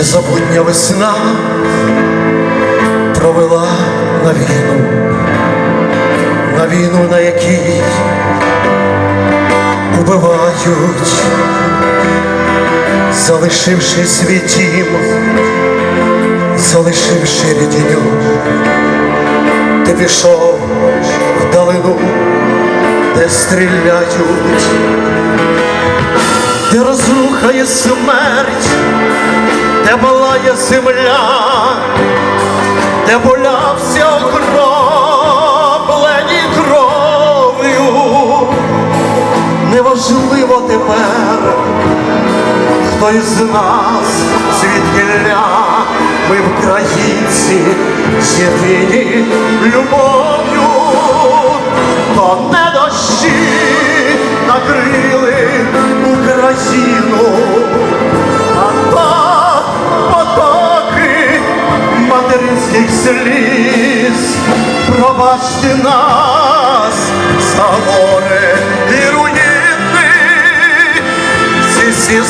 Незабутня весна провела на війну, на війну, на якій убивають, залишивши свій дім, залишивши рідню, ти пішов вдалину, де стріляють, де розрухає смерть де земля, де болявся окроплені кров'ю, неважливо тепер, хто із нас звідкиля, ми українці, єдині любов'ю, то не дощі накрили Україну.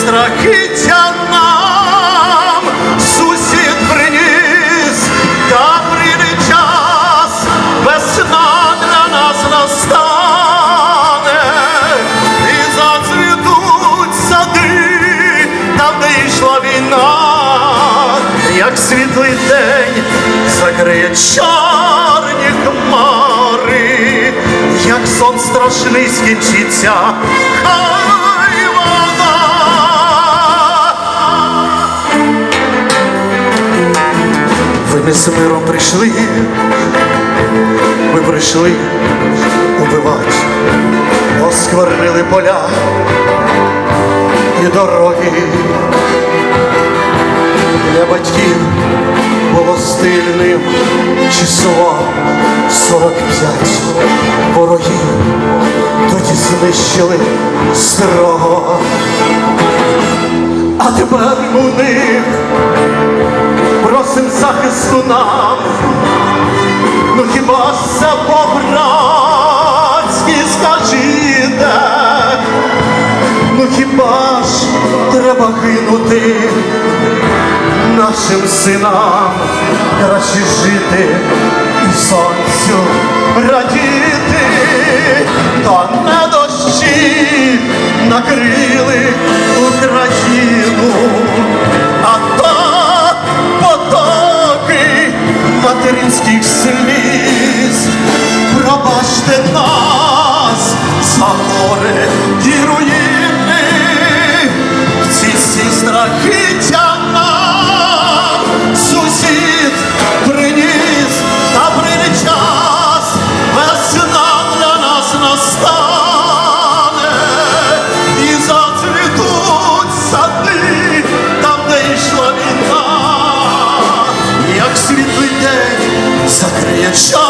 Страхіття нам. Сусід приніс, та прийде час, весна для нас настане, і зацвітуть сади, там, йшла війна, як світлий день закриє чорні хмари, як сон страшний скінчиться, Не з миром прийшли, ви прийшли убивати, осквернили поля і дороги. Для батьків було стильним число 45 ворогів, тоді знищили строго. А тепер у них просим захисту нам, ну хіба це по-братськи скажіте? Ну хіба ж треба гинути нашим синам, краще жити і сонцю радіти, та не дощі show